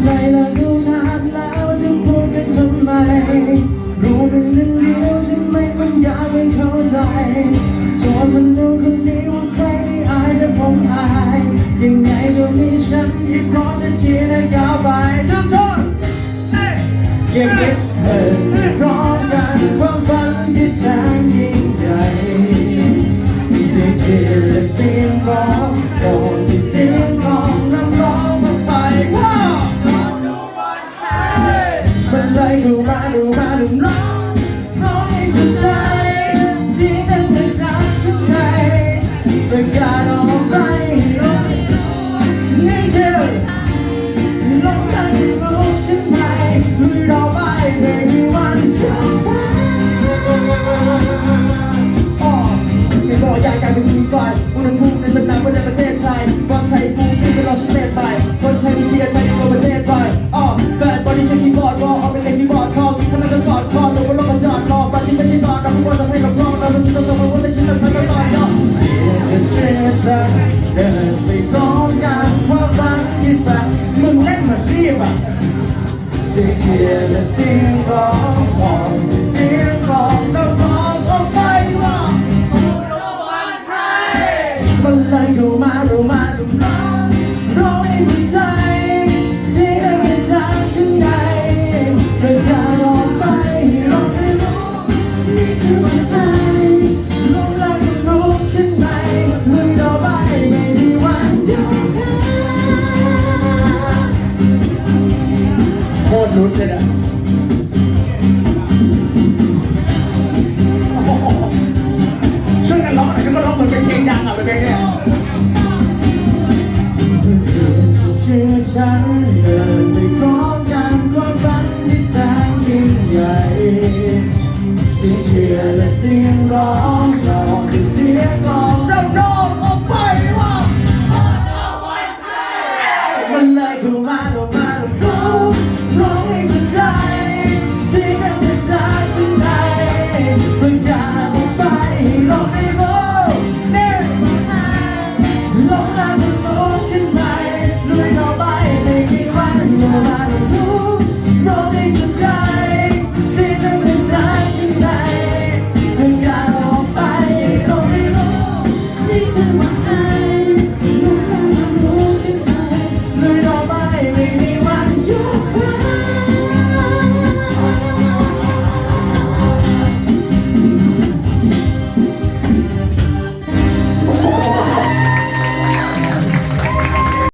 ใจเราดูนานแล้วจะพูดกันทำไม รู้เป็นเรื่องเดียวทำไม่มันอยากไม่เข้าใจโจทย์มันรู้คนนี้ว่าใครไม่อายแต่ผมอาย ยังไงก็มีฉันที่พร้อมจะเชียร์และก้าวไปทุกคนเก็บเก็บเอินพร้อมกันความฝันที่แสน ดูมาดูร้องร้องให้สุดใจเสียงดังจากข้างในประกาศออกไป ชื่อฉันเดินไปพร้อมกันความฝันที่สั่งมึงเล่นเหมือนรีบอะเสียงเชียร์และเสียงร้องมองเสียงร้องแล้วร้องออกไปว่ามันเลยเข้ามาเข้ามาลุมร้อง ลุ้นเลยนะช่วยกันร้องหน่อยช่วยกันร้องเหมือนเป็นเพลงดังอะเป็นเพลงเนี่ยเชื่อฉันเดินไปพร้อมกันความฝันที่แสนยิ่งใหญ่เสียงเชียร์และเสียงร้องร้องคือเสียงกลองเราโน้มออกไปว่ามันเลยเข้ามาเข้ามา